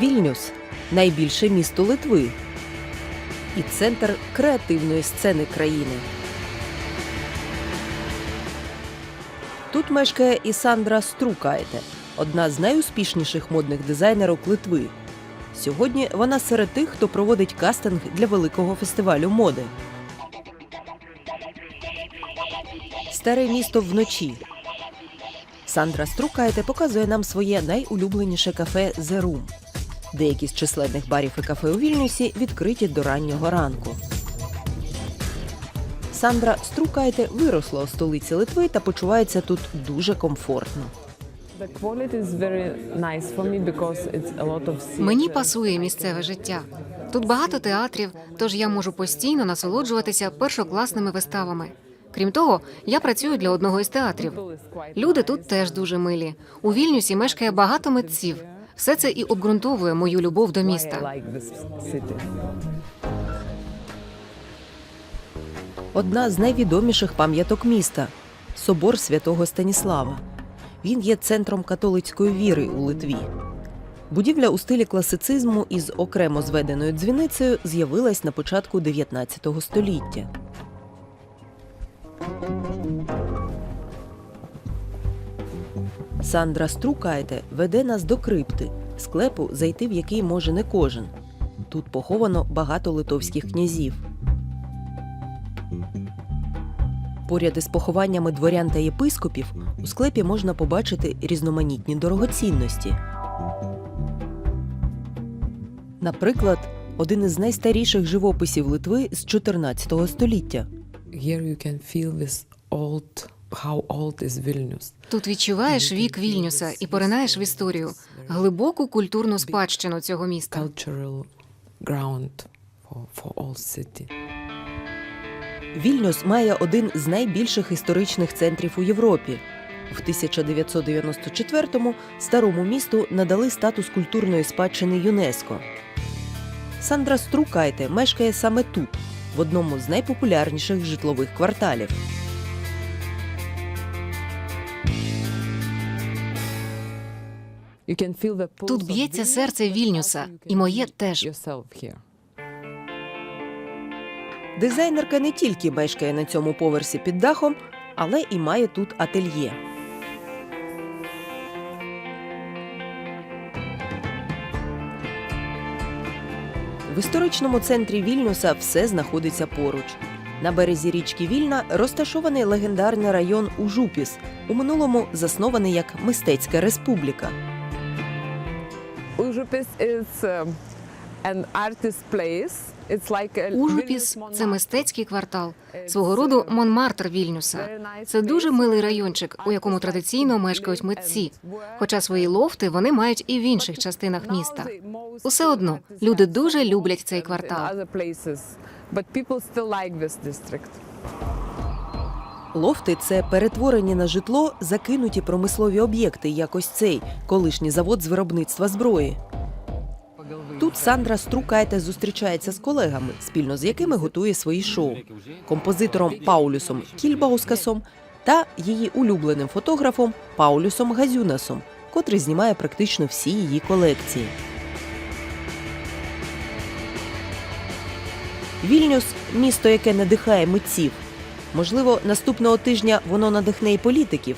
Вільнюс найбільше місто Литви і центр креативної сцени країни. Тут мешкає і Сандра Струкайте, одна з найуспішніших модних дизайнерок Литви. Сьогодні вона серед тих, хто проводить кастинг для великого фестивалю моди. Старе місто вночі. Сандра Струкайте показує нам своє найулюбленіше кафе «The Room». Деякі з численних барів і кафе у Вільнюсі відкриті до раннього ранку. Сандра Струкайте виросла у столиці Литви та почувається тут дуже комфортно. Мені пасує місцеве життя. Тут багато театрів, тож я можу постійно насолоджуватися першокласними виставами. Крім того, я працюю для одного із театрів. Люди тут теж дуже милі. У Вільнюсі мешкає багато митців. Все це і обґрунтовує мою любов до міста. Одна з найвідоміших пам'яток міста собор святого Станіслава. Він є центром католицької віри у Литві. Будівля у стилі класицизму із окремо зведеною дзвіницею з'явилась на початку 19 століття. Сандра Струкайте веде нас до крипти, склепу, зайти в який може не кожен. Тут поховано багато литовських князів. Поряд із похованнями дворян та єпископів у склепі можна побачити різноманітні дорогоцінності. Наприклад, один із найстаріших живописів Литви з 14 століття. Here you can feel this old, how old is Vilnius. Тут відчуваєш вік Вільнюса і поринаєш в історію, глибоку культурну спадщину цього міста. Cultural ground for, for all city. Вільнюс має один з найбільших історичних центрів у Європі. В 1994-му старому місту надали статус культурної спадщини ЮНЕСКО. Сандра Струкайте мешкає саме тут, в одному з найпопулярніших житлових кварталів. Тут б'ється серце Вільнюса, і моє теж. Дизайнерка не тільки мешкає на цьому поверсі під дахом, але і має тут ательє. В історичному центрі Вільнюса все знаходиться поруч. На березі річки Вільна розташований легендарний район Ужупіс, у минулому заснований як мистецька республіка. Užupis is um, an artist place. It's like a Ужупіс це мистецький квартал, свого роду Монмартр Вільнюса. Це дуже милий райончик, у якому традиційно мешкають митці. Хоча свої лофти вони мають і в інших частинах міста. Усе одно люди дуже люблять цей квартал. Лофти це перетворені на житло закинуті промислові об'єкти, як ось цей колишній завод з виробництва зброї. Тут Сандра Струкайте зустрічається з колегами, спільно з якими готує свої шоу, композитором Паулюсом Кільбаускасом та її улюбленим фотографом Паулюсом Газюнасом, котрий знімає практично всі її колекції. Вільнюс місто, яке надихає митців. Можливо, наступного тижня воно надихне і політиків,